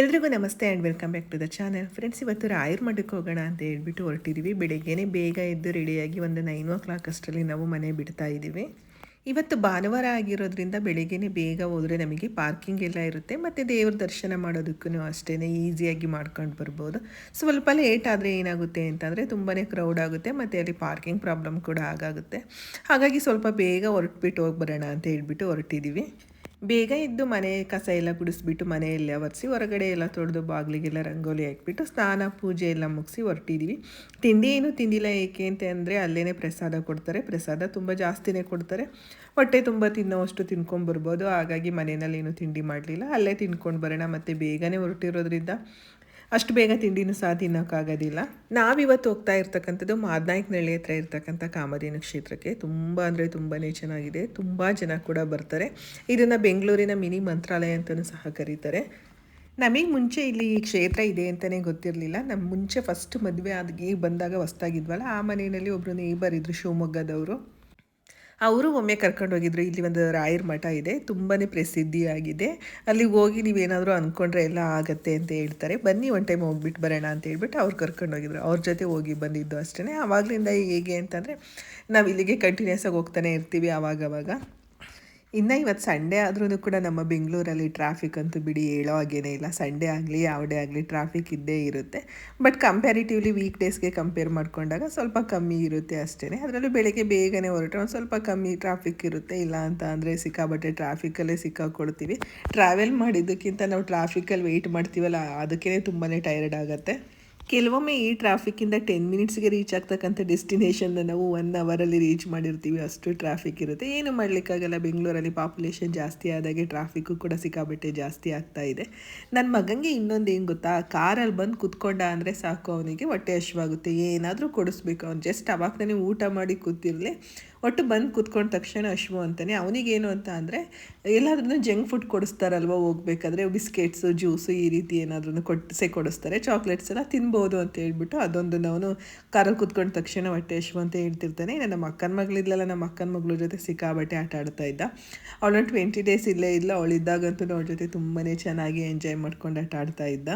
ಎಲ್ರಿಗೂ ನಮಸ್ತೆ and welcome back to the channel. Friends, ಇವತ್ತು ರಾಯರ್ ಮಠಕ್ಕೆ ಹೋಗೋಣ ಅಂತ ಹೇಳ್ಬಿಟ್ಟು ಹೊರಟಿದ್ದೀವಿ ಬೆಳಗ್ಗೆನೇ ಬೇಗ ಎದ್ದು ರೆಡಿಯಾಗಿ ಒಂದು ನೈನ್ ಓ ಕ್ಲಾಕ್ ಅಷ್ಟರಲ್ಲಿ ನಾವು ಮನೆ ಬಿಡ್ತಾ ಇದ್ದೀವಿ. ಇವತ್ತು ಭಾನುವಾರ ಆಗಿರೋದ್ರಿಂದ ಬೆಳಗ್ಗೆನೇ ಬೇಗ ಹೋದರೆ ನಮಗೆ ಪಾರ್ಕಿಂಗ್ ಎಲ್ಲ ಇರುತ್ತೆ. ಮತ್ತು ದೇವ್ರ ದರ್ಶನ ಮಾಡೋದಕ್ಕೂ ಅಷ್ಟೇ ಈಸಿಯಾಗಿ ಮಾಡ್ಕೊಂಡು ಬರ್ಬೋದು. ಸ್ವಲ್ಪ ಲೇಟ್ ಆದರೆ ಏನಾಗುತ್ತೆ ಅಂತಂದರೆ ತುಂಬಾ ಕ್ರೌಡ್ ಆಗುತ್ತೆ. ಮತ್ತು ಅಲ್ಲಿ ಪಾರ್ಕಿಂಗ್ ಪ್ರಾಬ್ಲಮ್ ಕೂಡ ಆಗಾಗುತ್ತೆ. ಹಾಗಾಗಿ ಸ್ವಲ್ಪ ಬೇಗ ಹೊರಟ್ಬಿಟ್ಟು ಹೋಗಿ ಬರೋಣ ಅಂತ ಹೇಳ್ಬಿಟ್ಟು ಹೊರಟಿದ್ದೀವಿ ಬೇಗ ಇದ್ದು ಮನೆ ಕಸ ಎಲ್ಲ ಗುಡಿಸ್ಬಿಟ್ಟು ಮನೆಯಲ್ಲೇ ಒರೆಸಿ ಹೊರಗಡೆ ಎಲ್ಲ ತೊಡೆದು ಬಾಗಿಲಿಗೆಲ್ಲ ರಂಗೋಲಿ ಹಾಕ್ಬಿಟ್ಟು ಸ್ನಾನ, ಪೂಜೆ ಎಲ್ಲ ಮುಗಿಸಿ ಹೊರಟಿದ್ದೀವಿ ತಿಂಡಿ ಏನು ತಿಂದಿಲ್ಲ ಏಕೆ ಅಂತ ಅಂದರೆ ಅಲ್ಲೇ ಪ್ರಸಾದ ಕೊಡ್ತಾರೆ. ಪ್ರಸಾದ ತುಂಬ ಜಾಸ್ತಿನೇ ಕೊಡ್ತಾರೆ. ಹೊಟ್ಟೆ ತುಂಬ ತಿನ್ನೋವಷ್ಟು ತಿನ್ಕೊಂಬರ್ಬೋದು ಹಾಗಾಗಿ ಮನೆಯಲ್ಲಿ ಏನು ತಿಂಡಿ ಮಾಡಲಿಲ್ಲ. ಅಲ್ಲೇ ತಿನ್ಕೊಂಡು ಬರೋಣ. ಮತ್ತು ಬೇಗನೆ ಹೊರಟಿರೋದ್ರಿಂದ ಅಷ್ಟು ಬೇಗ ತಿಂಡಿನೂ ಸಹ ತಿನ್ನೋಕ್ಕಾಗೋದಿಲ್ಲ. ನಾವಿವತ್ತು ಹೋಗ್ತಾ ಇರ್ತಕ್ಕಂಥದ್ದು ಮಾದನಾಯಕನಹಳ್ಳಿ ಹತ್ರ ಇರ್ತಕ್ಕಂಥ ಕಾಮಧೇನು ಕ್ಷೇತ್ರಕ್ಕೆ. ತುಂಬ ಅಂದರೆ ತುಂಬಾ ಚೆನ್ನಾಗಿದೆ. ತುಂಬ ಜನ ಕೂಡ ಬರ್ತಾರೆ. ಇದನ್ನು ಬೆಂಗಳೂರಿನ ಮಿನಿ ಮಂತ್ರಾಲಯ ಅಂತಲೂ ಸಹ ಕರೀತಾರೆ. ನಮಗೆ ಮುಂಚೆ ಇಲ್ಲಿ ಕ್ಷೇತ್ರ ಇದೆ ಅಂತಲೇ ಗೊತ್ತಿರಲಿಲ್ಲ. ನಮ್ಮ ಮುಂಚೆ ಫಸ್ಟ್ ಮದುವೆ ಆಗಿ ಬಂದಾಗ ಹೊಸ್ದಾಗಿದ್ವಲ್ಲ, ಆ ಮನೆಯಲ್ಲಿ ಒಬ್ಬರು ನೇಬರ್ ಇದ್ದರು ಶಿವಮೊಗ್ಗದವರು. ಅವರು ಒಮ್ಮೆ ಕರ್ಕೊಂಡು ಹೋಗಿದ್ರು. ಇಲ್ಲಿ ಒಂದು ರಾಯರ ಮಠ ಇದೆ. ತುಂಬಾ ಪ್ರಸಿದ್ಧಿಯಾಗಿದೆ. ಅಲ್ಲಿಗೆ ಹೋಗಿ ನೀವೇನಾದರೂ ಅಂದ್ಕೊಂಡ್ರೆ ಎಲ್ಲ ಆಗತ್ತೆ ಅಂತ ಹೇಳ್ತಾರೆ. ಬನ್ನಿ ಒನ್ ಟೈಮ್ ಹೋಗ್ಬಿಟ್ಟು ಬರೋಣ ಅಂತ ಹೇಳ್ಬಿಟ್ಟು ಅವ್ರು ಕರ್ಕೊಂಡು ಹೋಗಿದ್ರು. ಅವ್ರ ಜೊತೆ ಹೋಗಿ ಬಂದಿದ್ದು ಅಷ್ಟೇ ಆವಾಗಲಿಂದ ಹೇಗೆ ಅಂತಂದರೆ ನಾವು ಇಲ್ಲಿಗೆ ಕಂಟಿನ್ಯೂಸ್ ಆಗಿ ಹೋಗ್ತಾನೆ ಇರ್ತೀವಿ ಆವಾಗವಾಗ. ಇನ್ನು ಇವತ್ತು ಸಂಡೇ ಆದ್ರೂ ಕೂಡ ನಮ್ಮ ಬೆಂಗಳೂರಲ್ಲಿ ಟ್ರಾಫಿಕ್ ಅಂತೂ ಬಿಡಿ ಹೇಳೋ ಹಾಗೇನೇ ಇಲ್ಲ. ಸಂಡೇ ಆಗಲಿ ಯಾವುದೇ ಆಗಲಿ ಟ್ರಾಫಿಕ್ ಇದ್ದೇ ಇರುತ್ತೆ. ಬಟ್ ಕಂಪ್ಯಾರಿಟಿವ್ಲಿ ವೀಕ್ ಡೇಸ್ಗೆ ಕಂಪೇರ್ ಮಾಡಿಕೊಂಡಾಗ ಸ್ವಲ್ಪ ಕಮ್ಮಿ ಇರುತ್ತೆ ಅಷ್ಟೇ ಅದರಲ್ಲೂ ಬೆಳಗ್ಗೆ ಬೇಗನೆ ಹೊರಟ್ರೆ ಒಂದು ಸ್ವಲ್ಪ ಕಮ್ಮಿ ಟ್ರಾಫಿಕ್ ಇರುತ್ತೆ. ಇಲ್ಲ ಅಂತ ಅಂದರೆ ಸಿಕ್ಕಾಬಟ್ಟೆ ಟ್ರಾಫಿಕಲ್ಲೇ ಸಿಕ್ಕಾಕೊಡ್ತೀವಿ. ಟ್ರಾವೆಲ್ ಮಾಡಿದ್ದಕ್ಕಿಂತ ನಾವು ಟ್ರಾಫಿಕಲ್ಲಿ ವೆಯ್ಟ್ ಮಾಡ್ತೀವಲ್ಲ ಅದಕ್ಕೇ ತುಂಬಾ ಟೈರ್ಡ್ ಆಗುತ್ತೆ. ಕೆಲವೊಮ್ಮೆ ಈ ಟ್ರಾಫಿಕ್ಕಿಂದ ಟೆನ್ ಮಿನಿಟ್ಸ್ಗೆ ರೀಚ್ ಆಗ್ತಕ್ಕಂಥ ಡೆಸ್ಟಿನೇಷನ್ನ ನಾವು ಒನ್ ಅವರಲ್ಲಿ ರೀಚ್ ಮಾಡಿರ್ತೀವಿ. ಅಷ್ಟು ಟ್ರಾಫಿಕ್ ಇರುತ್ತೆ. ಏನು ಮಾಡಲಿಕ್ಕಾಗಲ್ಲ. ಬೆಂಗಳೂರಲ್ಲಿ ಪಾಪ್ಯುಲೇಷನ್ ಜಾಸ್ತಿ ಆದಾಗೆ ಟ್ರಾಫಿಕ್ಕು ಕೂಡ ಸಿಕ್ಕಾಬಟ್ಟೆ ಜಾಸ್ತಿ ಆಗ್ತಾ ಇದೆ. ನನ್ನ ಮಗನಿಗೆ ಇನ್ನೊಂದು ಏನು ಗೊತ್ತಾ? ಕಾರಲ್ಲಿ ಬಂದು ಕುತ್ಕೊಂಡ ಅಂದರೆ ಸಾಕು ಅವನಿಗೆ. ಹೊಟ್ಟೆ ಹಶ್ವಾಗುತ್ತೆ ಏನಾದರೂ ಕೊಡಿಸ್ಬೇಕು. ಅವ್ನು ಜಸ್ಟ್ ಅವಾಗ ಊಟ ಮಾಡಿ ಕೂತಿರಲಿ. ಒಟ್ಟು ಬಂದು ಕೂತ್ಕೊಂಡ ತಕ್ಷಣ ಅಶ್ವು ಅಂತಾನೆ. ಅವನಿಗೇನು ಅಂತ ಅಂದರೆ ಎಲ್ಲಾದ್ರೂ ಜಂಕ್ ಫುಡ್ ಕೊಡಿಸ್ತಾರಲ್ವ ಹೋಗ್ಬೇಕಾದ್ರೆ, ಬಿಸ್ಕೆಟ್ಸು, ಜ್ಯೂಸು ಈ ರೀತಿ ಏನಾದ್ರೂ ಕೊಟ್ಟಿಸೇ ಕೊಡಿಸ್ತಾರೆ. ಚಾಕ್ಲೇಟ್ಸ್ ಎಲ್ಲ ತಿನ್ಬೋದು ಅಂತ ಹೇಳ್ಬಿಟ್ಟು ಅದೊಂದು ಅವನು ಕಾರಲ್ಲಿ ಕೂತ್ಕೊಂಡ ತಕ್ಷಣ ಹೊಟ್ಟೆ ಅಶ್ವು ಅಂತ ಹೇಳ್ತಿರ್ತಾನೆ. ನಮ್ಮ ಅಕ್ಕನ ಮಗಳಿದ್ಲಲ್ಲ ನಮ್ಮ ಅಕ್ಕನ ಮಗಳ ಜೊತೆ ಸಿಕ್ಕಾಬಟ್ಟೆ ಆಟ ಆಡ್ತಾ ಇದ್ದ. ಅವಳು ಟ್ವೆಂಟಿ ಡೇಸ್ ಇಲ್ಲೇ ಇಲ್ಲ ಅವಳಿದ್ದಾಗಂತೂ ಅವಳ ಜೊತೆ ತುಂಬಾ ಚೆನ್ನಾಗಿ ಎಂಜಾಯ್ ಮಾಡ್ಕೊಂಡು ಆಟ ಆಡ್ತಾ ಇದ್ದ.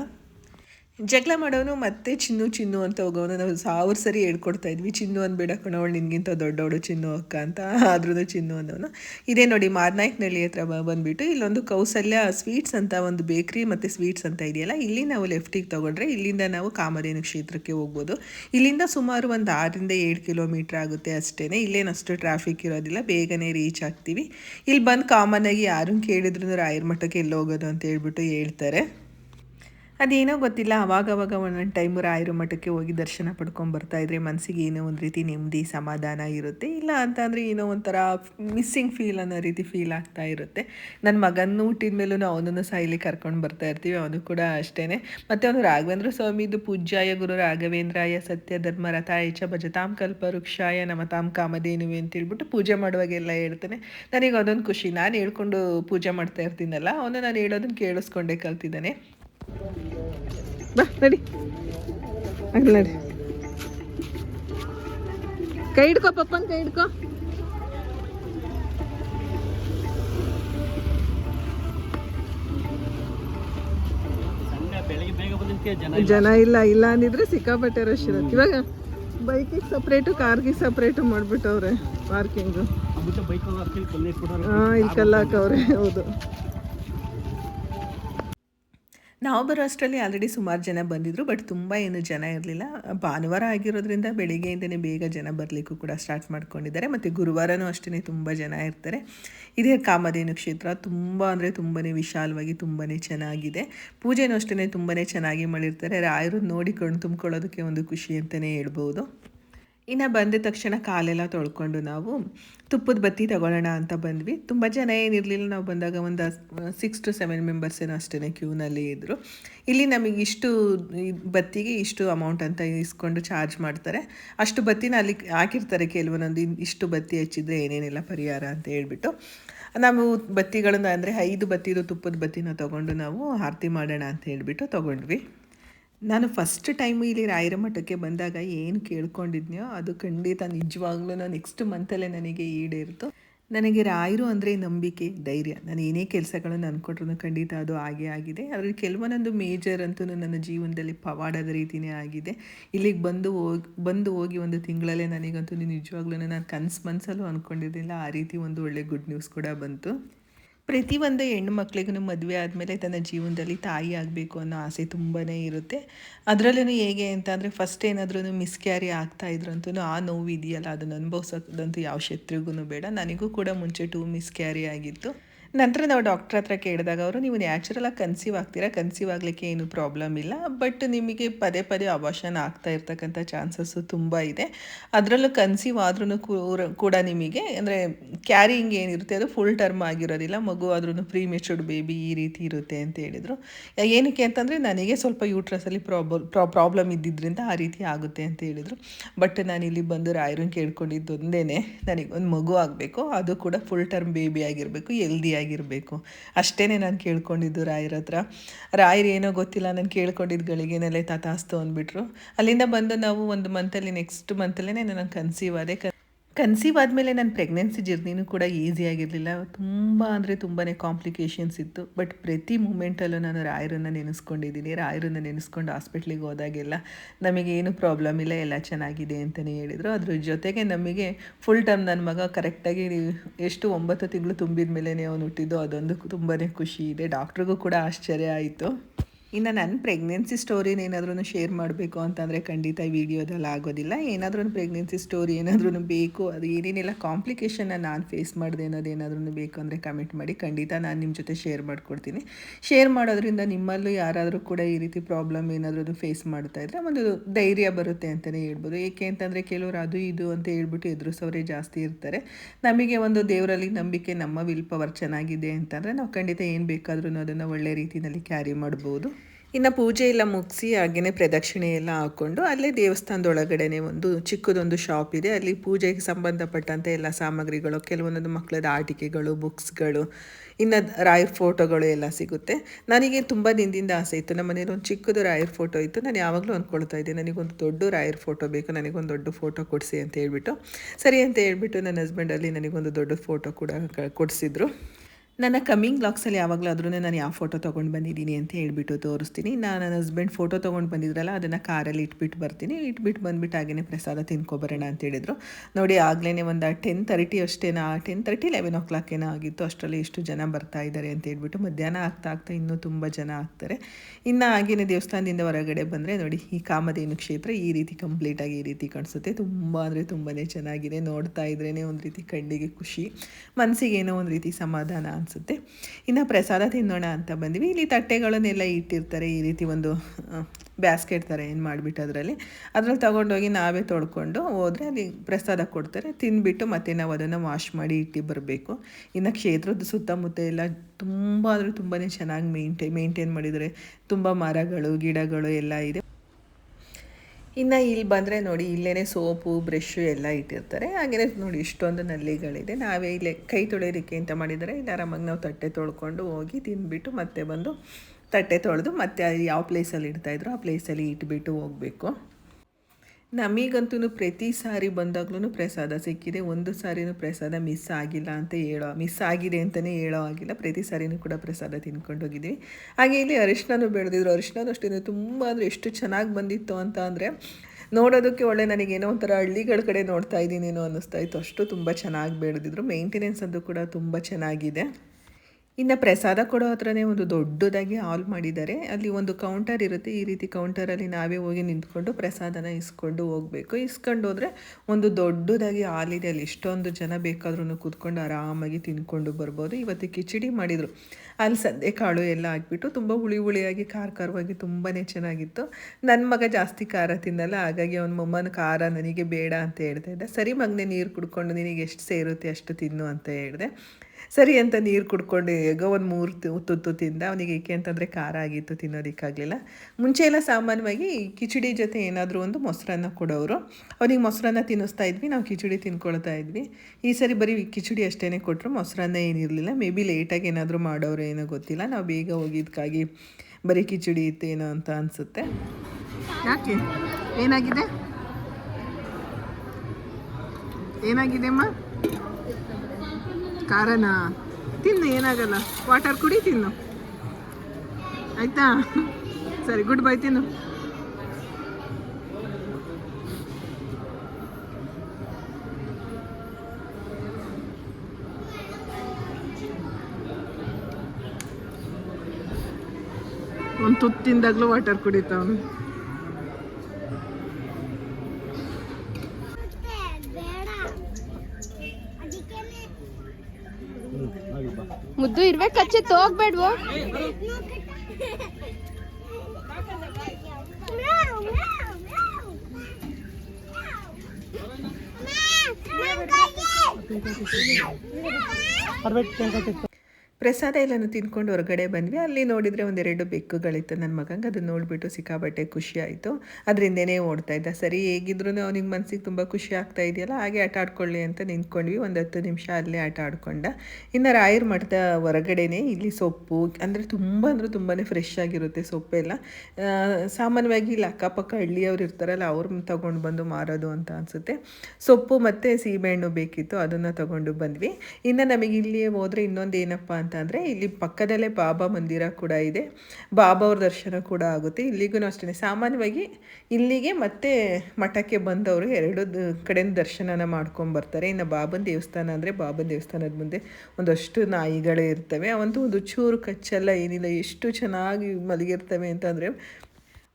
ಜಗಳ ಮಾಡೋನು ಮತ್ತೆ ಚಿನ್ನು ಚಿನ್ನು ಅಂತ ಹೋಗೋನು. ನಾವು ಸಾವಿರ ಸರಿ ಹೇಳ್ಕೊಡ್ತಾ ಇದ್ವಿ. ಚಿನ್ನು ಅಂದ್ಬೇಡ ಕಣವಳು ನಿನ್ಗಿಂತ ದೊಡ್ಡವಳು, ಚಿನ್ನು ಅಕ್ಕ ಅಂತ. ಆದ್ರೂ ಚಿನ್ನು ಅಂದವನು ಇದೇ ನೋಡಿ ಮಾರ್ನಾಯ್ಕನಹಳ್ಳಿ ಹತ್ರ ಬಂದ್ಬಿಟ್ಟು ಇಲ್ಲೊಂದು ಕೌಸಲ್ಯ ಸ್ವೀಟ್ಸ್ ಅಂತ ಒಂದು ಬೇಕ್ರಿ ಮತ್ತು ಸ್ವೀಟ್ಸ್ ಅಂತ ಇದೆಯಲ್ಲ, ಇಲ್ಲಿ ನಾವು ಲೆಫ್ಟಿಗೆ ತೊಗೊಂಡ್ರೆ ಇಲ್ಲಿಂದ ನಾವು ಕಾಮಧೇನು ಕ್ಷೇತ್ರಕ್ಕೆ ಹೋಗ್ಬೋದು. ಇಲ್ಲಿಂದ ಸುಮಾರು ಒಂದು ಆರರಿಂದ ಏಳು ಕಿಲೋಮೀಟ್ರ್ ಆಗುತ್ತೆ ಅಷ್ಟೇ ಇಲ್ಲೇನಷ್ಟು ಟ್ರಾಫಿಕ್ ಇರೋದಿಲ್ಲ. ಬೇಗನೆ ರೀಚ್ ಆಗ್ತೀವಿ. ಇಲ್ಲಿ ಬಂದು ಕಾಮನ್ ಆಗಿ ಯಾರನ್ನು ಕೇಳಿದ್ರು ರಾಯರ್ ಮಠಕ್ಕೆ ಎಲ್ಲಿ ಹೋಗೋದು ಅಂತ ಹೇಳ್ಬಿಟ್ಟು ಹೇಳ್ತಾರೆ. ಅದೇನೋ ಗೊತ್ತಿಲ್ಲ, ಅವಾಗವಾಗ ಒಂದೊಂದು ಟೈಮು ರಾಯರ ಮಠಕ್ಕೆ ಹೋಗಿ ದರ್ಶನ ಪಡ್ಕೊಂಡು ಬರ್ತಾ ಇದ್ರೆ ಮನಸ್ಸಿಗೆ ಏನೋ ಒಂದು ರೀತಿ ನೆಮ್ಮದಿ, ಸಮಾಧಾನ ಇರುತ್ತೆ. ಇಲ್ಲ ಅಂತಂದರೆ ಏನೋ ಒಂಥರ ಮಿಸ್ಸಿಂಗ್ ಫೀಲ್ ಅನ್ನೋ ರೀತಿ ಫೀಲ್ ಆಗ್ತಾ ಇರುತ್ತೆ. ನನ್ನ ಮಗನೂ ಹುಟ್ಟಿದ ಮೇಲೂ ಅವನನ್ನು ಸಹ ಇಲ್ಲಿ ಕರ್ಕೊಂಡು ಬರ್ತಾ ಇರ್ತೀವಿ, ಅವನು ಕೂಡ ಅಷ್ಟೇ ಮತ್ತು ಅವನು ರಾಘವೇಂದ್ರ ಸ್ವಾಮಿದು ಪೂಜ್ಯಾಯ ಗುರು ರಾಘವೇಂದ್ರಾಯ ಸತ್ಯ ಧರ್ಮ ರಥಾಯಚ ಭಜತಾಂ ಕಲ್ಪ ವೃಕ್ಷಾಯ ನಮತಾಂ ಕಾಮಧೇನುವೆ ಅಂತ ಹೇಳ್ಬಿಟ್ಟು ಪೂಜೆ ಮಾಡುವಾಗೆಲ್ಲ ಹೇಳ್ತಾನೆ. ನನಗೆ ಅದೊಂದು ಖುಷಿ. ನಾನು ಹೇಳ್ಕೊಂಡು ಪೂಜೆ ಮಾಡ್ತಾ ಇರ್ತೀನಲ್ಲ, ಅವನು ನಾನು ಹೇಳೋದನ್ನು ಕೇಳಿಸ್ಕೊಂಡೇ ಕಲ್ತಿದ್ದಾನೆ. ಬಾ ನಡಿ. ಅಲ್ಲಿ ನಡಿ. ಕೈ ಹಿಡ್ಕೋ ಪಪ್ಪನ್ ಕೈ ಹಿಡ್ಕೋ. ಜನ ಇಲ್ಲ ಇಲ್ಲ ಅಂದಿದ್ರೆ ಸಿಕ್ಕಾಪಟ್ಟೆ ರಶ್ ಇರುತ್ತೆ. ಇವಾಗ ಬೈಕಿಗೆ ಸಪ್ರೇಟು ಕಾರ್ಗೆ ಸಪ್ರೇಟು ಮಾಡ್ಬಿಟ್ಟವ್ರೆ ಪಾರ್ಕಿಂಗು ಹಾಂ ಇಲ್ಲಿ ಕಲ್ಲಾಕವ್ರೆ ಹೌದು. ನಾವು ಬರೋ ಅಷ್ಟರಲ್ಲಿ ಆಲ್ರೆಡಿ ಸುಮಾರು ಜನ ಬಂದಿದ್ರು ಬಟ್ ತುಂಬ ಏನು ಜನ ಇರಲಿಲ್ಲ. ಭಾನುವಾರ ಆಗಿರೋದ್ರಿಂದ ಬೆಳಿಗ್ಗೆಯಿಂದನೇ ಬೇಗ ಜನ ಬರಲಿಕ್ಕೂ ಕೂಡ ಸ್ಟಾರ್ಟ್ ಮಾಡ್ಕೊಂಡಿದ್ದಾರೆ. ಮತ್ತು ಗುರುವಾರನೂ ಅಷ್ಟೇ ತುಂಬ ಜನ ಇರ್ತಾರೆ. ಇದೇ ಕಾಮಧೇನು ಕ್ಷೇತ್ರ ತುಂಬ ಅಂದರೆ ತುಂಬಾ ವಿಶಾಲವಾಗಿ ತುಂಬಾ ಚೆನ್ನಾಗಿದೆ. ಪೂಜೆನೂ ಅಷ್ಟೇ ತುಂಬಾ ಚೆನ್ನಾಗಿ ಮಾಡಿರ್ತಾರೆ. ರಾಯರು ನೋಡಿ ಕಣ್ಣು ತುಂಬ್ಕೊಳ್ಳೋದಕ್ಕೆ ಒಂದು ಖುಷಿ ಅಂತಲೇ ಹೇಳ್ಬೋದು. ಇನ್ನು ಬಂದ ತಕ್ಷಣ ಕಾಲೆಲ್ಲ ತೊಳ್ಕೊಂಡು ನಾವು ತುಪ್ಪದ ಬತ್ತಿ ತಗೊಳ್ಳೋಣ ಅಂತ ಬಂದ್ವಿ. ತುಂಬ ಜನ ಏನಿರಲಿಲ್ಲ, ನಾವು ಬಂದಾಗ ಒಂದು ಸಿಕ್ಸ್ ಟು ಸೆವೆನ್ ಮೆಂಬರ್ಸ್ ಏನೋ ಅಷ್ಟೇ ಕ್ಯೂನಲ್ಲಿ ಇದ್ದರು ಇಲ್ಲಿ ನಮಗೆ ಇಷ್ಟು ಬತ್ತಿಗೆ ಇಷ್ಟು ಅಮೌಂಟ್ ಅಂತ ಇಸ್ಕೊಂಡು ಚಾರ್ಜ್ ಮಾಡ್ತಾರೆ. ಅಷ್ಟು ಬತ್ತಿನ ಅಲ್ಲಿ ಹಾಕಿರ್ತಾರೆ ಕೆಲವೊಂದೊಂದು ಇಷ್ಟು ಬತ್ತಿ ಹಚ್ಚಿದ್ರೆ ಏನೇನೆಲ್ಲ ಪರಿಹಾರ ಅಂತ ಹೇಳ್ಬಿಟ್ಟು. ನಾವು ಬತ್ತಿಗಳನ್ನ ಅಂದರೆ ಐದು ಬತ್ತಿದು ತುಪ್ಪದ ಬತ್ತಿನ ತೊಗೊಂಡು ನಾವು ಆರತಿ ಮಾಡೋಣ ಅಂತ ಹೇಳಿಬಿಟ್ಟು ತೊಗೊಂಡ್ವಿ. ನಾನು ಫಸ್ಟ್ ಟೈಮು ಇಲ್ಲಿ ರಾಯರ ಮಠಕ್ಕೆ ಬಂದಾಗ ಏನು ಕೇಳ್ಕೊಂಡಿದ್ನೋ ಅದು ಖಂಡಿತ ನಿಜವಾಗ್ಲೂ ನೆಕ್ಸ್ಟ್ ಮಂತಲ್ಲೇ ನನಗೆ ಈಡೇರಿತು. ನನಗೆ ರಾಯರು ಅಂದರೆ ನಂಬಿಕೆ, ಧೈರ್ಯ. ನಾನು ಏನೇ ಕೆಲಸಗಳನ್ನು ಅಂದ್ಕೊಟ್ರು ಖಂಡಿತ ಅದು ಆಗೇ ಆಗಿದೆ. ಅದರಲ್ಲಿ ಕೆಲವೊಂದೊಂದು ಮೇಜರ್ ಅಂತೂ ನನ್ನ ಜೀವನದಲ್ಲಿ ಪವಾಡದ ರೀತಿಯೇ ಆಗಿದೆ. ಇಲ್ಲಿಗೆ ಬಂದು ಹೋಗಿ ಬಂದು ಹೋಗಿ ಒಂದು ತಿಂಗಳಲ್ಲೇ ನನಗಂತೂ ನಿಜವಾಗ್ಲೂ ನಾನು ಕನಸು ಮನಸ್ಸಲ್ಲೂ ಅಂದ್ಕೊಂಡಿರಲಿಲ್ಲ ಆ ರೀತಿ ಒಂದು ಒಳ್ಳೆ ಗುಡ್ ನ್ಯೂಸ್ ಕೂಡ ಬಂತು. ಪ್ರತಿಯೊಂದು ಹೆಣ್ಣು ಮಕ್ಕಳಿಗೂ ಮದುವೆ ಆದಮೇಲೆ ತನ್ನ ಜೀವನದಲ್ಲಿ ತಾಯಿ ಆಗಬೇಕು ಅನ್ನೋ ಆಸೆ ತುಂಬಾ ಇರುತ್ತೆ. ಅದರಲ್ಲೂ ಹೇಗೆ ಅಂತ ಅಂದರೆ ಫಸ್ಟ್ ಏನಾದ್ರೂ ಮಿಸ್ಕ್ಯಾರಿ ಆಗ್ತಾ ಇದ್ರಂತೂ ಆ ನೋವು ಇದೆಯಲ್ಲ, ಅದನ್ನು ಅನುಭವಿಸೋದಂತೂ ಯಾವ ಶತ್ರುಗೂ ಬೇಡ. ನನಗೂ ಕೂಡ ಮುಂಚೆ ಟೂ ಮಿಸ್ಕ್ಯಾರಿ ಆಗಿತ್ತು. ನಂತರ ನಾವು ಡಾಕ್ಟ್ರ್ ಹತ್ರ ಕೇಳಿದಾಗ ಅವರು, ನೀವು ನ್ಯಾಚುರಲಾಗಿ ಕನ್ಸೀವ್ ಆಗ್ತೀರಾ? ಕನ್ಸೀವ್ ಆಗಲಿಕ್ಕೆ ಏನು ಪ್ರಾಬ್ಲಮ್ ಇಲ್ಲ. ಬಟ್ ನಿಮಗೆ ಪದೇ ಪದೇ ಅಬಾಷನ್ ಆಗ್ತಾ ಇರ್ತಕ್ಕಂಥ ಚಾನ್ಸಸ್ಸು ತುಂಬ ಇದೆ. ಅದರಲ್ಲೂ ಕನ್ಸೀವ್ ಆದ್ರೂ ಕೂಡ ನಿಮಗೆ ಅಂದರೆ ಕ್ಯಾರಿಂಗ್ ಏನಿರುತ್ತೆ ಅದು ಫುಲ್ ಟರ್ಮ್ ಆಗಿರೋದಿಲ್ಲ. ಮಗು ಆದ್ರೂ ಪ್ರೀ ಮೆಚೂರ್ಡ್ ಬೇಬಿ ಈ ರೀತಿ ಇರುತ್ತೆ ಅಂತ ಹೇಳಿದರು. ಏನಕ್ಕೆ ಅಂತಂದರೆ, ನನಗೆ ಸ್ವಲ್ಪ ಯೂಟ್ರಸಲ್ಲಿ ಪ್ರಾಬ್ಲಮ್ ಪ್ರಾಬ್ಲಮ್ ಇದ್ದಿದ್ದರಿಂದ ಆ ರೀತಿ ಆಗುತ್ತೆ ಅಂತ ಹೇಳಿದರು. ಬಟ್ ನಾನು ಇಲ್ಲಿ ಬಂದು ರಾಯರು ಕೇಳ್ಕೊಂಡಿದ್ದೊಂದೇ ನನಗೆ ಒಂದು ಮಗು ಆಗಬೇಕು. ಅದು ಕೂಡ ಫುಲ್ ಟರ್ಮ್ ಬೇಬಿ ಆಗಿರಬೇಕು. ಎಲ್ದಿ ಆಗಿರಬೇಕು ಅಷ್ಟೇ ನಾನು ಕೇಳ್ಕೊಂಡಿದ್ದು ರಾಯರ ಹತ್ರ. ರಾಯರು ಏನೋ ಗೊತ್ತಿಲ್ಲ, ನಾನು ಕೇಳ್ಕೊಂಡಿದ್ದು ಗಳಿಗೆನಲ್ಲೇ ತಾತಾಸ್ತು ಅಂದ್ಬಿಟ್ರು. ಅಲ್ಲಿಂದ ಬಂದು ನಾವು ಒಂದು ಮಂತಲ್ಲಿ ನೆಕ್ಸ್ಟ್ ಮಂತಲ್ಲೇ ನಾನು ಕನ್ಸೀವ್ ಆದೆ. ಕನ್ಸೀವ್ ಆದಮೇಲೆ ನನ್ನ ಪ್ರೆಗ್ನೆನ್ಸಿ ಜರ್ನಿನೂ ಕೂಡ ಈಸಿ ಆಗಿರಲಿಲ್ಲ. ತುಂಬ ಅಂದರೆ ತುಂಬಾ ಕಾಂಪ್ಲಿಕೇಶನ್ಸ್ ಇತ್ತು. ಬಟ್ ಪ್ರತಿ ಮೂಮೆಂಟಲ್ಲೂ ನಾನು ರಾಯರನ್ನು ನೆನೆಸ್ಕೊಂಡಿದ್ದೀನಿ. ರಾಯರನ್ನು ನೆನೆಸ್ಕೊಂಡು ಹಾಸ್ಪಿಟ್ಲಿಗೆ ಹೋದಾಗೆಲ್ಲ ನಮಗೇನು ಪ್ರಾಬ್ಲಮ್ ಇಲ್ಲ, ಎಲ್ಲ ಚೆನ್ನಾಗಿದೆ ಅಂತಲೇ ಹೇಳಿದರು. ಅದ್ರ ಜೊತೆಗೆ ನಮಗೆ ಫುಲ್ ಟೈಮ್ ನನ್ನ ಮಗ ಕರೆಕ್ಟಾಗಿ ಎಷ್ಟು ಒಂಬತ್ತು ತಿಂಗಳು ತುಂಬಿದ ಮೇಲೆ ಅವನು ಹುಟ್ಟಿದ್ದು, ಅದೊಂದು ತುಂಬಾ ಖುಷಿ ಇದೆ. ಡಾಕ್ಟ್ರಿಗೂ ಕೂಡ ಆಶ್ಚರ್ಯ ಆಯಿತು. ಇನ್ನು ನನ್ನ ಪ್ರೆಗ್ನೆನ್ಸಿ ಸ್ಟೋರಿನ ಏನಾದ್ರೂ ಶೇರ್ ಮಾಡಬೇಕು ಅಂತಂದರೆ ಖಂಡಿತ ಈ ವಿಡಿಯೋದಲ್ಲಿ ಆಗೋದಿಲ್ಲ. ಏನಾದ್ರೂ ಪ್ರೆಗ್ನೆನ್ಸಿ ಸ್ಟೋರಿ ಏನಾದ್ರೂ ಬೇಕು, ಅದು ಏನೇನೆಲ್ಲ ಕಾಂಪ್ಲಿಕೇಶನ್ನ ನಾನು ಫೇಸ್ ಮಾಡಿದೆ ಅನ್ನೋದು ಏನಾದ್ರೂ ಬೇಕು ಅಂದರೆ ಕಮೆಂಟ್ ಮಾಡಿ. ಖಂಡಿತ ನಾನು ನಿಮ್ಮ ಜೊತೆ ಶೇರ್ ಮಾಡ್ಕೊಡ್ತೀನಿ. ಶೇರ್ ಮಾಡೋದ್ರಿಂದ ನಿಮ್ಮಲ್ಲೂ ಯಾರಾದರೂ ಕೂಡ ಈ ರೀತಿ ಪ್ರಾಬ್ಲಮ್ ಏನಾದರೂ ಫೇಸ್ ಮಾಡ್ತಾ ಇದ್ದರೆ ಒಂದು ಧೈರ್ಯ ಬರುತ್ತೆ ಅಂತಲೇ ಹೇಳ್ಬೋದು. ಏಕೆ ಅಂತಂದರೆ ಕೆಲವರು ಅದು ಇದು ಅಂತ ಹೇಳ್ಬಿಟ್ಟು ಎದುರಿಸೋರೇ ಜಾಸ್ತಿ ಇರ್ತಾರೆ. ನಮಗೆ ಒಂದು ದೇವರಲ್ಲಿ ನಂಬಿಕೆ, ನಮ್ಮ ವಿಲ್ ಪವರ್ ಚೆನ್ನಾಗಿದೆ ಅಂತಂದರೆ ನಾವು ಖಂಡಿತ ಏನು ಬೇಕಾದ್ರೂ ಅದನ್ನು ಒಳ್ಳೆ ರೀತಿಯಲ್ಲಿ ಕ್ಯಾರಿ ಮಾಡ್ಬೋದು. ಇನ್ನು ಪೂಜೆ ಎಲ್ಲ ಮುಗಿಸಿ ಹಾಗೆಯೇ ಪ್ರದಕ್ಷಿಣೆ ಎಲ್ಲ ಹಾಕ್ಕೊಂಡು ಅಲ್ಲೇ ದೇವಸ್ಥಾನದೊಳಗಡೆನೆ ಒಂದು ಚಿಕ್ಕದೊಂದು ಶಾಪ್ ಇದೆ. ಅಲ್ಲಿ ಪೂಜೆಗೆ ಸಂಬಂಧಪಟ್ಟಂತೆ ಎಲ್ಲ ಸಾಮಗ್ರಿಗಳು, ಕೆಲವೊಂದೊಂದು ಮಕ್ಕಳದ ಆಟಿಕೆಗಳು ಬುಕ್ಸ್ಗಳು ಇನ್ನು ರಾಯರ್ ಫೋಟೋಗಳು ಎಲ್ಲ ಸಿಗುತ್ತೆ. ನನಗೆ ತುಂಬ ದಿನದಿಂದ ಆಸೆ ಇತ್ತು. ನಮ್ಮ ಮನೇಲಿ ಒಂದು ಚಿಕ್ಕದು ರಾಯರ್ ಫೋಟೋ ಇತ್ತು. ನಾನು ಯಾವಾಗಲೂ ಅಂದ್ಕೊಳ್ತಾ ಇದ್ದೆ, ನನಗೊಂದು ದೊಡ್ಡ ರಾಯರ್ ಫೋಟೋ ಬೇಕು, ನನಗೊಂದು ದೊಡ್ಡ ಫೋಟೋ ಕೊಡಿಸಿ ಅಂತ ಹೇಳ್ಬಿಟ್ಟು. ಸರಿ ಅಂತ ಹೇಳ್ಬಿಟ್ಟು ನನ್ನ ಹಸ್ಬೆಂಡಲ್ಲಿ ನನಗೊಂದು ದೊಡ್ಡ ಫೋಟೋ ಕೂಡ ಕೊಡಿಸಿದ್ರು. ನನ್ನ ಕಮ್ಮಿಂಗ್ ಬ್ಲಾಗ್ಸಲ್ಲಿ ಯಾವಾಗಲೂ ಆದ್ರೂ ನಾನು ಯಾವ ಫೋಟೋ ತೊಗೊಂಡು ಬಂದಿದ್ದೀನಿ ಅಂತ ಹೇಳ್ಬಿಟ್ಟು ತೋರಿಸ್ತೀನಿ. ನಾನು ನನ್ನ ಹಸ್ಬೆಂಡ್ ಫೋಟೋ ತೊಗೊಂಡು ಬಂದಿದ್ರಲ್ಲ, ಅದನ್ನು ಕಾರಲ್ಲಿ ಇಟ್ಬಿಟ್ಟು ಬರ್ತೀನಿ. ಇಟ್ಬಿಟ್ಟು ಬಂದ್ಬಿಟ್ಟು ಹಾಗೆಯೇ ಪ್ರಸಾದ ತಿನ್ಕೊಬರೋಣ ಅಂತ ಹೇಳಿದರು. ನೋಡಿ ಆಗಲೇ ಒಂದು ಟೆನ್ ತರ್ಟಿ ಅಷ್ಟೇನಾ ten thirty eleven o'clock ಏನೋ ಆಗಿತ್ತು. ಅಷ್ಟರಲ್ಲಿ ಎಷ್ಟು ಜನ ಬರ್ತಾ ಇದ್ದಾರೆ ಅಂತ ಹೇಳ್ಬಿಟ್ಟು ಮಧ್ಯಾಹ್ನ ಆಗ್ತಾ ಆಗ್ತಾ ಇನ್ನೂ ತುಂಬ ಜನ ಆಗ್ತಾರೆ. ಇನ್ನು ಹಾಗೇನೆ ದೇವಸ್ಥಾನದಿಂದ ಹೊರಗಡೆ ಬಂದರೆ ನೋಡಿ, ಈ ಕಾಮಧೇನು ಕ್ಷೇತ್ರ ಈ ರೀತಿ ಕಂಪ್ಲೀಟಾಗಿ ಈ ರೀತಿ ಕಾಣಿಸುತ್ತೆ. ತುಂಬ ಅಂದರೆ ತುಂಬಾ ಚೆನ್ನಾಗಿದೆ. ನೋಡ್ತಾ ಇದ್ರೇ ಒಂದು ರೀತಿ ಕಣ್ಣಿಗೆ ಖುಷಿ. ಮನಸ್ಸಿಗೆ ಏನೋ ಒಂದು ರೀತಿ ಸಮಾಧಾನ ಅನಿಸುತ್ತೆ. ಇನ್ನು ಪ್ರಸಾದ ತಿನ್ನೋಣ ಅಂತ ಬಂದ್ವಿ. ಇಲ್ಲಿ ತಟ್ಟೆಗಳನ್ನೆಲ್ಲ ಇಟ್ಟಿರ್ತಾರೆ, ಈ ರೀತಿ ಒಂದು ಬ್ಯಾಸ್ಕೆಟ್ ಥರ ಏನು ಮಾಡಿಬಿಟ್ಟು ಅದರಲ್ಲಿ. ಅದ್ರಲ್ಲಿ ತೊಗೊಂಡೋಗಿ ನಾವೇ ತೊಳ್ಕೊಂಡು ಹೋದರೆ ಅಲ್ಲಿ ಪ್ರಸಾದ ಕೊಡ್ತಾರೆ. ತಿನ್ಬಿಟ್ಟು ಮತ್ತೆ ನಾವು ಅದನ್ನು ವಾಶ್ ಮಾಡಿ ಇಟ್ಟು ಬರಬೇಕು. ಇನ್ನು ಕ್ಷೇತ್ರದ ಸುತ್ತಮುತ್ತ ಎಲ್ಲ ತುಂಬ ಅಂದರೆ ತುಂಬಾ ಚೆನ್ನಾಗಿ ಮೇಂಟೈ ಮೇಂಟೈನ್ ಮಾಡಿದರೆ ತುಂಬ ಮರಗಳು, ಗಿಡಗಳು ಎಲ್ಲ ಇದೆ. ಇನ್ನು ಇಲ್ಲಿ ಬಂದರೆ ನೋಡಿ ಇಲ್ಲೇ ಸೋಪು ಬ್ರಷು ಎಲ್ಲ ಇಟ್ಟಿರ್ತಾರೆ. ಹಾಗೆಯೇ ನೋಡಿ, ಇಷ್ಟೊಂದು ನಲ್ಲಿಗಳಿದೆ. ನಾವೇ ಇಲ್ಲೇ ಕೈ ತೊಳೆಯೋದಕ್ಕೆ ಅಂತ ಮಾಡಿದರೆ ಇಲ್ಲಿ ಆರಾಮಾಗಿ ನಾವು ತಟ್ಟೆ ತೊಳ್ಕೊಂಡು ಹೋಗಿ ತಿಂದುಬಿಟ್ಟು ಮತ್ತೆ ಬಂದು ತಟ್ಟೆ ತೊಳೆದು ಮತ್ತೆ ಯಾವ ಪ್ಲೇಸಲ್ಲಿ ಇಡ್ತಾಯಿದ್ರು ಆ ಪ್ಲೇಸಲ್ಲಿ ಇಟ್ಬಿಟ್ಟು ಹೋಗಬೇಕು. ನಮಗಂತೂ ಪ್ರತಿ ಸಾರಿ ಬಂದಾಗ್ಲೂ ಪ್ರಸಾದ ಸಿಕ್ಕಿದೆ. ಒಂದು ಸಾರಿನೂ ಪ್ರಸಾದ ಮಿಸ್ ಆಗಿಲ್ಲ ಅಂತ ಹೇಳೋ ಮಿಸ್ ಆಗಿದೆ ಅಂತಲೇ ಹೇಳೋ ಆಗಿಲ್ಲ ಪ್ರತಿ ಸಾರಿನೂ ಕೂಡ ಪ್ರಸಾದ ತಿನ್ಕೊಂಡು ಹೋಗಿದ್ದೀವಿ ಹಾಗೆ ಇಲ್ಲಿ ಅರಿಶಿನೂ ಬೆಳೆದಿದ್ರು. ಅರಿಶಿನೂ ಅಷ್ಟೇ ತುಂಬ ಅಂದರೆ ಎಷ್ಟು ಚೆನ್ನಾಗಿ ಬಂದಿತ್ತು ಅಂತ ಅಂದರೆ ನೋಡೋದಕ್ಕೆ ಒಳ್ಳೆ ನನಗೇನೋ ಒಂಥರ ಹಳ್ಳಿಗಳ ಕಡೆ ನೋಡ್ತಾ ಇದ್ದೀನೇನೋ ಅನ್ನಿಸ್ತಾ ಇತ್ತು. ಅಷ್ಟು ತುಂಬ ಚೆನ್ನಾಗಿ ಬೆಳೆದಿದ್ರು. ಮೇಂಟೆನೆನ್ಸ್ ಅದು ಕೂಡ ತುಂಬ ಚೆನ್ನಾಗಿದೆ. ಇನ್ನು ಪ್ರಸಾದ ಕೊಡೋ ಹತ್ರನೇ ಒಂದು ದೊಡ್ಡದಾಗಿ ಹಾಲ್ ಮಾಡಿದ್ದಾರೆ. ಅಲ್ಲಿ ಒಂದು ಕೌಂಟರ್ ಇರುತ್ತೆ. ಈ ರೀತಿ ಕೌಂಟರಲ್ಲಿ ನಾವೇ ಹೋಗಿ ನಿಂತ್ಕೊಂಡು ಪ್ರಸಾದನ ಇಸ್ಕೊಂಡು ಹೋಗಬೇಕು. ಇಸ್ಕೊಂಡು ಹೋದರೆ ಒಂದು ದೊಡ್ಡದಾಗಿ ಹಾಲ್ ಇದೆ. ಅಲ್ಲಿ ಎಷ್ಟೊಂದು ಜನ ಬೇಕಾದ್ರೂ ಕೂತ್ಕೊಂಡು ಆರಾಮಾಗಿ ತಿನ್ಕೊಂಡು ಬರ್ಬೋದು. ಇವತ್ತು ಕಿಚಡಿ ಮಾಡಿದರು. ಅಲ್ಲಿ ಸದ್ದೆ ಕಾಳು ಎಲ್ಲ ಹಾಕ್ಬಿಟ್ಟು ತುಂಬ ಹುಳಿ ಹುಳಿಯಾಗಿ, ಖಾರ ಖಾರವಾಗಿ ತುಂಬಾ ಚೆನ್ನಾಗಿತ್ತು. ನನ್ನ ಮಗ ಜಾಸ್ತಿ ಖಾರ ತಿನ್ನಲ್ಲ. ಹಾಗಾಗಿ ಅವನ ಮೊಮ್ಮನ ಖಾರ ನನಗೆ ಬೇಡ ಅಂತ ಹೇಳ್ತಾ ಇದ್ದೆ. ಸರಿ ಮಗನೇ ನೀರು ಕುಡ್ಕೊಂಡು ನಿನಗೆ ಎಷ್ಟು ಸೇರುತ್ತೆ ಅಷ್ಟು ತಿನ್ನು ಅಂತ ಹೇಳಿದೆ. ಸರಿ ಅಂತ ನೀರು ಕುಡ್ಕೊಂಡು ಹೇಗೋ ಒಂದು ಮೂರು ತುತ್ತು ತಿಂದ, ಅವನಿಗೆ ಏಕೆ ಅಂತಂದರೆ ಖಾರ ಆಗಿತ್ತು ತಿನ್ನೋದಕ್ಕಾಗಲಿಲ್ಲ. ಮುಂಚೆ ಎಲ್ಲ ಸಾಮಾನ್ಯವಾಗಿ ಕಿಚಡಿ ಜೊತೆ ಏನಾದರೂ ಒಂದು ಮೊಸರನ್ನ ಕೊಡೋರು ಅವನಿಗೆ ಮೊಸರನ್ನ ತಿನ್ನಿಸ್ತಾ ಇದ್ವಿ, ನಾವು ಕಿಚಡಿ ತಿನ್ಕೊಳ್ತಾ ಇದ್ವಿ. ಈ ಸರಿ ಬರೀ ಕಿಚಡಿ ಅಷ್ಟೇ ಕೊಟ್ಟರು ಮೊಸರನ್ನ ಏನಿರಲಿಲ್ಲ ಮೇ ಬಿ ಲೇಟಾಗಿ ಏನಾದರೂ ಮಾಡೋರು ಏನೋ ಗೊತ್ತಿಲ್ಲ. ನಾವು ಬೇಗ ಹೋಗಿದ್ದಕ್ಕಾಗಿ ಬರೀ ಕಿಚಡಿ ಇತ್ತೇನೋ ಅಂತ ಅನಿಸುತ್ತೆ. ಯಾಕೆ? ಏನಾಗಿದೆ? ಏನಾಗಿದೆ ಅಮ್ಮ? ಖಾರನಾ ತಿನ್ನು, ಏನಾಗಲ್ಲ. ವಾಟರ್ ಕುಡಿ, ತಿನ್ನು. ಆಯ್ತಾ? ಸರಿ ಗುಡ್ ಬೈ ತಿನ್ನು. ಒಂದು ತುತ್ತು ತಿಂದಾಗ್ಲೂ ವಾಟರ್ ಕುಡಿತಾವನು. ಮುದ್ದು ಇರ್ಬೇಕು ಕಚ್ಚೆ ಹೋಗ್ಬೇಡ್ವೋ ಪ್ರಸಾದ ಎಲ್ಲನೂ ತಿನ್ಕೊಂಡು ಹೊರಗಡೆ ಬಂದ್ವಿ. ಅಲ್ಲಿ ನೋಡಿದರೆ ಒಂದೆರಡು ಬೆಕ್ಕುಗಳಿತ್ತು. ನನ್ನ ಮಗಂಗೆ ಅದನ್ನು ನೋಡಿಬಿಟ್ಟು ಸಿಕ್ಕಾಬಟ್ಟೆ ಖುಷಿ ಆಯಿತು. ಅದರಿಂದನೇ ಓಡ್ತಾ ಇದ್ದ. ಸರಿ ಹೇಗಿದ್ರೂ ಅವನಿಗೆ ಮನಸ್ಸಿಗೆ ತುಂಬ ಖುಷಿ ಆಗ್ತಾ ಇದೆಯಲ್ಲ, ಹಾಗೆ ಆಟ ಆಡ್ಕೊಳ್ಳಿ ಅಂತ ನಿಂತ್ಕೊಂಡ್ವಿ. ಒಂದು ಹತ್ತು ನಿಮಿಷ ಅಲ್ಲೇ ಆಟ ಆಡ್ಕೊಂಡ. ಇನ್ನು ರಾಯರ್ ಮಠದ ಹೊರಗಡೆನೇ ಇಲ್ಲಿ ಸೊಪ್ಪು, ಅಂದರೆ ತುಂಬ ಅಂದರೆ ತುಂಬಾ ಫ್ರೆಶ್ ಆಗಿರುತ್ತೆ ಸೊಪ್ಪೆಲ್ಲ. ಸಾಮಾನ್ಯವಾಗಿ ಇಲ್ಲಿ ಅಕ್ಕಪಕ್ಕ ಹಳ್ಳಿಯವ್ರು ಇರ್ತಾರಲ್ಲ ಅವ್ರನ್ನ ತೊಗೊಂಡು ಬಂದು ಮಾರೋದು ಅಂತ ಅನಿಸುತ್ತೆ. ಸೊಪ್ಪು ಮತ್ತು ಸೀಬೆಹಣ್ಣು ಬೇಕಿತ್ತು, ಅದನ್ನು ತಗೊಂಡು ಬಂದ್ವಿ. ಇನ್ನು ನಮಗೆ ಇಲ್ಲಿಯೇ ಹೋದರೆ ಇನ್ನೊಂದು ಏನಪ್ಪ ಅಂತ ಅಂದರೆ ಇಲ್ಲಿ ಪಕ್ಕದಲ್ಲೇ ಬಾಬಾ ಮಂದಿರ ಕೂಡ ಇದೆ. ಬಾಬಾ ದರ್ಶನ ಕೂಡ ಆಗುತ್ತೆ. ಇಲ್ಲಿಗೂ ಅಷ್ಟೇ ಸಾಮಾನ್ಯವಾಗಿ ಇಲ್ಲಿಗೆ ಮತ್ತೆ ಮಠಕ್ಕೆ ಬಂದವರು ಎರಡು ಕಡೆಯಿಂದ ದರ್ಶನನ ಮಾಡ್ಕೊಂಡು ಬರ್ತಾರೆ. ಇನ್ನು ಬಾಬನ ದೇವಸ್ಥಾನ ಅಂದರೆ ಬಾಬನ ದೇವಸ್ಥಾನದ ಮುಂದೆ ಒಂದಷ್ಟು ನಾಯಿಗಳೇ ಇರ್ತವೆ. ಅವಂತೂ ಒಂದು ಚೂರು ಕಚ್ಚಲ್ಲ ಏನಿಲ್ಲ. ಎಷ್ಟು ಚೆನ್ನಾಗಿ ಮಲಗಿರ್ತವೆ ಅಂತಂದರೆ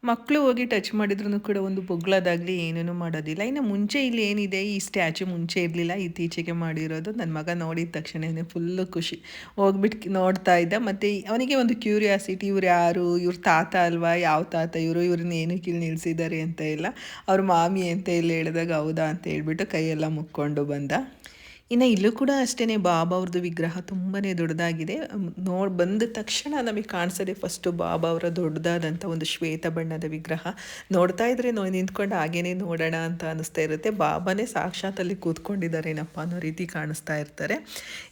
ಮಕ್ಕಳು ಹೋಗಿ ಟಚ್ ಮಾಡಿದ್ರು ಕೂಡ ಒಂದು ಬೊಗ್ಳೋದಾಗಲಿ ಏನೇನೂ ಮಾಡೋದಿಲ್ಲ. ಇನ್ನು ಮುಂಚೆ ಇಲ್ಲಿ ಏನಿದೆ, ಈ ಸ್ಟ್ಯಾಚು ಮುಂಚೆ ಇರಲಿಲ್ಲ, ಇತ್ತೀಚೆಗೆ ಮಾಡಿರೋದು. ನನ್ನ ಮಗ ನೋಡಿದ ತಕ್ಷಣವೇ ಫುಲ್ಲು ಖುಷಿ. ಹೋಗ್ಬಿಟ್ಟು ನೋಡ್ತಾ ಇದ್ದ. ಮತ್ತು ಅವನಿಗೆ ಒಂದು ಕ್ಯೂರಿಯಾಸಿಟಿ ಇವ್ರು ಯಾರು, ಇವ್ರ ತಾತ ಅಲ್ವಾ, ಯಾವ ತಾತ ಇವರು ಇವ್ರನ್ನ ಏನಕ್ಕೆ ಇಲ್ಲಿ ನಿಲ್ಲಿಸಿದ್ದಾರೆ ಅಂತ ಇಲ್ಲ ಅವ್ರ ಮಾಮಿ ಅಂತ ಇಲ್ಲಿ ಹೇಳಿದಾಗ, ಹೌದಾ? ಅಂತ ಹೇಳ್ಬಿಟ್ಟು ಕೈಯೆಲ್ಲ ಮುಕ್ಕೊಂಡು ಬಂದ. ಇನ್ನು ಇಲ್ಲೂ ಕೂಡ ಅಷ್ಟೇ ಬಾಬಾ ಅವ್ರದ್ದು ವಿಗ್ರಹ ತುಂಬಾ ದೊಡ್ಡದಾಗಿದೆ. ನೋಡಿ, ಬಂದ ತಕ್ಷಣ ನಮಗೆ ಕಾಣಿಸೋದೆ ಫಸ್ಟು ಬಾಬಾ ಅವರ ದೊಡ್ಡದಾದಂಥ ಒಂದು ಶ್ವೇತ ಬಣ್ಣದ ವಿಗ್ರಹ. ನೋಡ್ತಾ ಇದ್ರೆ ನೋ ನಿಂತ್ಕೊಂಡು ಹಾಗೇನೆ ನೋಡೋಣ ಅಂತ ಅನಿಸ್ತಾ ಇರುತ್ತೆ. ಬಾಬಾನೇ ಸಾಕ್ಷಾತ್ ಅಲ್ಲಿ ಕೂತ್ಕೊಂಡಿದ್ದಾರೇನಪ್ಪ ಅನ್ನೋ ರೀತಿ ಕಾಣಿಸ್ತಾ ಇರ್ತಾರೆ.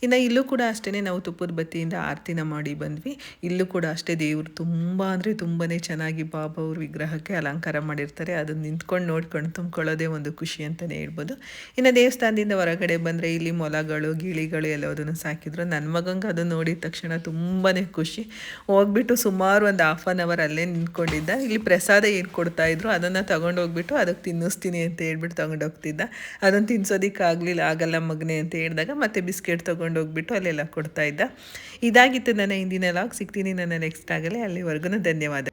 ಇನ್ನು ಇಲ್ಲೂ ಕೂಡ ಅಷ್ಟೇ ನಾವು ತುಪ್ಪದ ಬತ್ತಿಯಿಂದ ಆರತಿನ ಮಾಡಿ ಬಂದ್ವಿ. ಇಲ್ಲೂ ಕೂಡ ಅಷ್ಟೇ ದೇವರು ತುಂಬ ಅಂದರೆ ತುಂಬಾ ಚೆನ್ನಾಗಿ ಬಾಬಾ ಅವ್ರ ವಿಗ್ರಹಕ್ಕೆ ಅಲಂಕಾರ ಮಾಡಿರ್ತಾರೆ. ಅದನ್ನು ನಿಂತ್ಕೊಂಡು ನೋಡ್ಕೊಂಡು ತುಂಬ್ಕೊಳ್ಳೋದೇ ಒಂದು ಖುಷಿ ಅಂತಲೇ ಹೇಳ್ಬೋದು. ಇನ್ನು ದೇವಸ್ಥಾನದಿಂದ ಹೊರಗಡೆ ಬಂದರೆ ಇಲ್ಲಿ ಮೊಲಗಳು, ಗಿಳಿಗಳು ಎಲ್ಲದನ್ನು ಸಾಕಿದ್ರು. ನನ್ನ ಮಗಂಗೆ ಅದು ನೋಡಿದ ತಕ್ಷಣ ತುಂಬಾ ಖುಷಿ. ಹೋಗ್ಬಿಟ್ಟು ಸುಮಾರು ಒಂದು ಹಾಫ್ ಆನ್ ಅವರ್ ಅಲ್ಲೇ ನಿಂತ್ಕೊಂಡಿದ್ದ. ಇಲ್ಲಿ ಪ್ರಸಾದ ಏನು ಕೊಡ್ತಾ ಇದ್ರು ಅದನ್ನು ತಗೊಂಡು ಹೋಗ್ಬಿಟ್ಟು ಅದಕ್ಕೆ ತಿನ್ನಿಸ್ತೀನಿ ಅಂತ ಹೇಳ್ಬಿಟ್ಟು ತಗೊಂಡು ಹೋಗ್ತಿದ್ದ. ಅದನ್ನು ತಿನ್ಸೋದಕ್ಕಾಗಲಿಲ್ಲ ಆಗಲ್ಲ ಮಗನೇ ಅಂತ ಹೇಳಿದಾಗ ಮತ್ತೆ ಬಿಸ್ಕೆಟ್ ತೊಗೊಂಡೋಗ್ಬಿಟ್ಟು ಅಲ್ಲೆಲ್ಲ ಕೊಡ್ತಾ ಇದ್ದ. ಇದಾಗಿತ್ತು ನನ್ನ ಹಿಂದಿನ ಲಾಗ್ ಸಿಗ್ತೀನಿ ನನ್ನ ನೆಕ್ಸ್ಟ್ ಆಗಲೇ ಅಲ್ಲಿವರೆಗೂ ಧನ್ಯವಾದ.